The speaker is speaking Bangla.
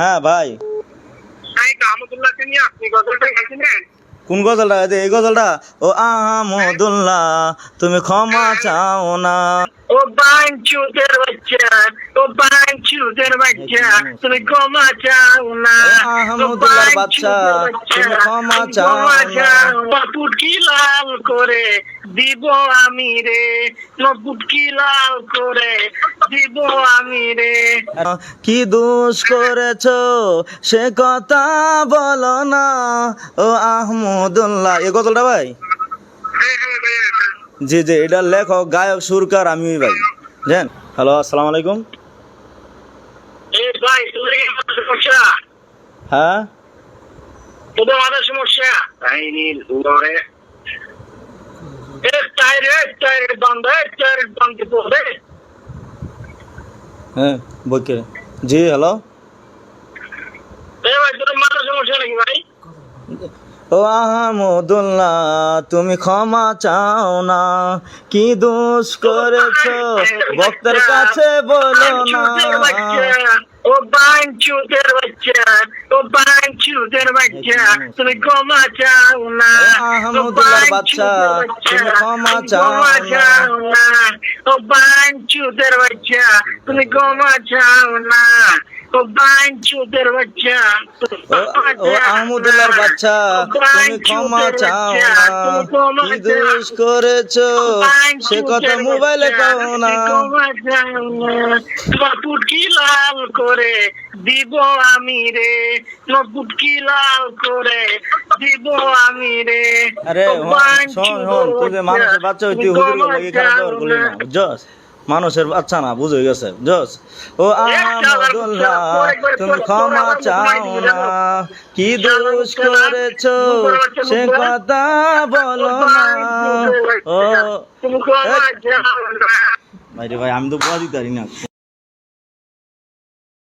হ্যাঁ ভাই। কোন গজলটা? এই এই গজলটা? ও আহমদুল্লাহ তুমি ক্ষমা চাও না। ও বাঞ্চুদের বাচ্চা ও বাঞ্চুদের বাচ্চা তুমি ক্ষমা চাও না আহমদুল্লাহর বাচ্চা, তুমি ক্ষমা চাও না। পুটকি লাল করে দিব আমি রে পুটকি লাল করে দিব আমি রে কি দোষ করেছ সে কথা বলো না ও আহমদুল্লাহ এ গজলটা ভাই জি জি এটা লেখক গায়ক সুরকার আমি ভাই জান হ্যালো আসসালামু আলাইকুম ভাই তোদের সমস্যা হ্যাঁ? তোদের মাথার সমস্যা? তাই নীল ধরে এ টায়ারে টায়ারে বন্ধ টায়ারে বন্ধ পড়বে হ্যাঁ জি হ্যালো এ ভাই তোদের মাথার সমস্যা নাকি ভাই? ও আহমদুল্লাহ তুমি ক্ষমা চাও না। কি দোষ করেছ? ভক্তের কাছে বলো না। ও বাঞ্চুদের বাচ্চা ও বাঞ্চুদের বাচ্চা তুমি ক্ষমা চাও না। ও বাচ্চা, তুমি ক্ষমা চাও না। না। ও বাঞ্চুদের বাচ্চা তুমি ক্ষমা চাও না। ও বাঞ্চুদের বাচ্চা ও ও আহমদুল্লাহর বাচ্চা তুমি ক্ষমা চাও না। কি দোষ করেছ? সে কথা মোবাইলে কও না। পুটকি লাল করে দিব আমি রে। পুটকি লাল করে দিব আমি রে। আরে শোন শোন তুই যে মানুষের বাচ্চা হইতে হুজুর লাগে খারাপ ব্যবহার করলি না। বুঝছস মানুষের বাচ্চা না বুঝ গেছে। বুঝছস ও আহমদুল্লাহ তুমি ক্ষমা চাও না। কি দোষ করেছ? সে কথা বলো না। ও ভাই ভাই আমি তো বুঝা দিতে পারি না।